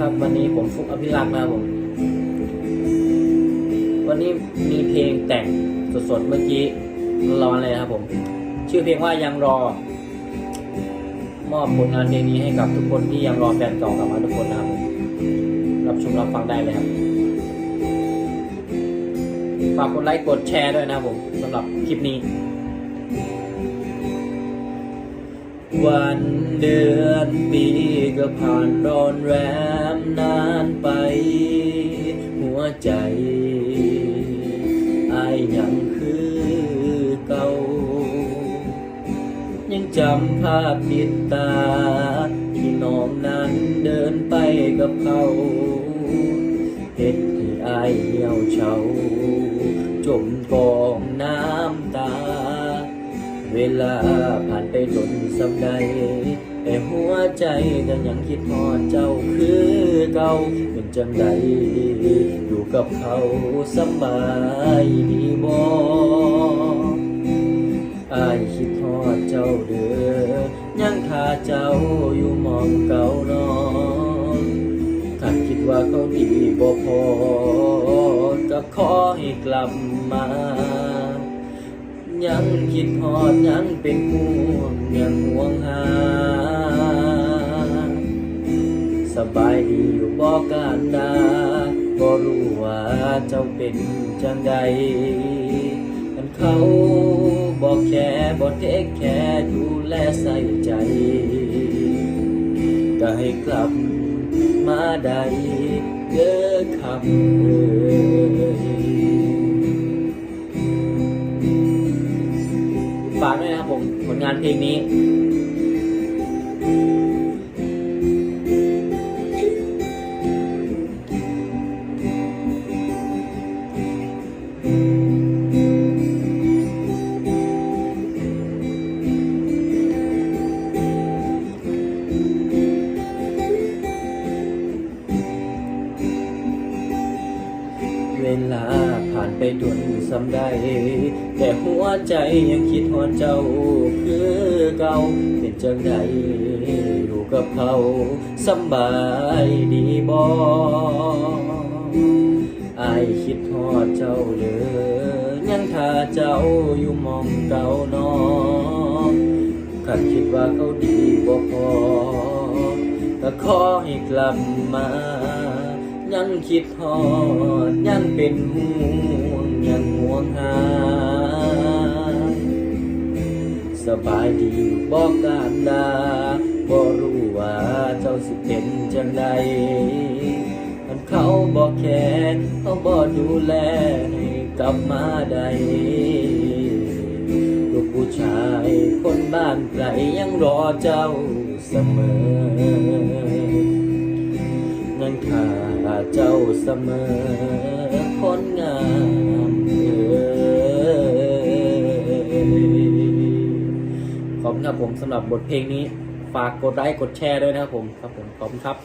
ครับวันนี้ผมฟุกอภิรักษ์นะครับผม วันนี้มีเพลงแต่งสดๆเมื่อกี้ร้อนเลยนะครับผม ชื่อเพลงว่ายังรอ มอบผลงานเพลงนี้ให้กับทุกคนที่ยังรอแฟนเก่ากลับมาทุกคนนะครับผมรับชมรับฟังได้เลยครับฝากกดไลค์กดแชร์ด้วยนะครับผมสำหรับคลิปนี้ วันเดือนปี ก็ผ่านร้อนแรมนานไป หัวใจอายยังคือเก่า ยังจำภาพติดตา ที่น้องนั้นเดินไปกับเขาเห็ดให้อายเหี่ยวเฉาจมกองน้ำตา เวลาผ่านไปจนสำใด แต่หัวใจก็ยังคิดทอดเจ้าคือเก่าเป็นจังใดอยู่กับเขาสบายดีบ่อายคิดทอดเจ้าเด้อยังขาเจ้าอยู่มองเก่าน้องถ้าคิดว่าเขาดีบ่พอก็ขอให้กลับมายังคิดฮอดยังเป็นห่วงยังห่วงหา สบายดีอยู่บ่การดาบ่รู้ว่าเจ้าเป็นจังใดกันเขาบ่แค่บ่เทคแค่ดูแลใส่ใจ ก็ให้กลับมาได้เด้อคำเอ่ยฝากด้วยนะครับผมผลงานเพลงนี้ เวลาผ่านไปด่วนสำใด แต่หัวใจยังคิดหอนเจ้าคือเก่าเป็นจังใดอยู่กับเขาสบายดีบ่อายคิดหอดเจ้าเด้อยังท่าเจ้าอยู่มองเก่าน้องขัดคิดว่าเขาดีบ่พอก็ขอให้กลับมา ยังคิดฮอดยังเป็นห่วงยังห่วงหา สบายดีบอกการดาบ่รู้ว่าเจ้าสิเป็นจังใดมันเขาบอกแค่เขาบ่ดูแลให้กลับมาได้ลูกผู้ชายคนบ้านไกลยังรอเจ้าเสมอ เจ้าเสมอคนงามเอขอบคุณครับผมสำหรับบทเพลงนี้ ฝากกดไลค์กดแชร์ด้วยนะครับผมครับผมขอบคุณครับ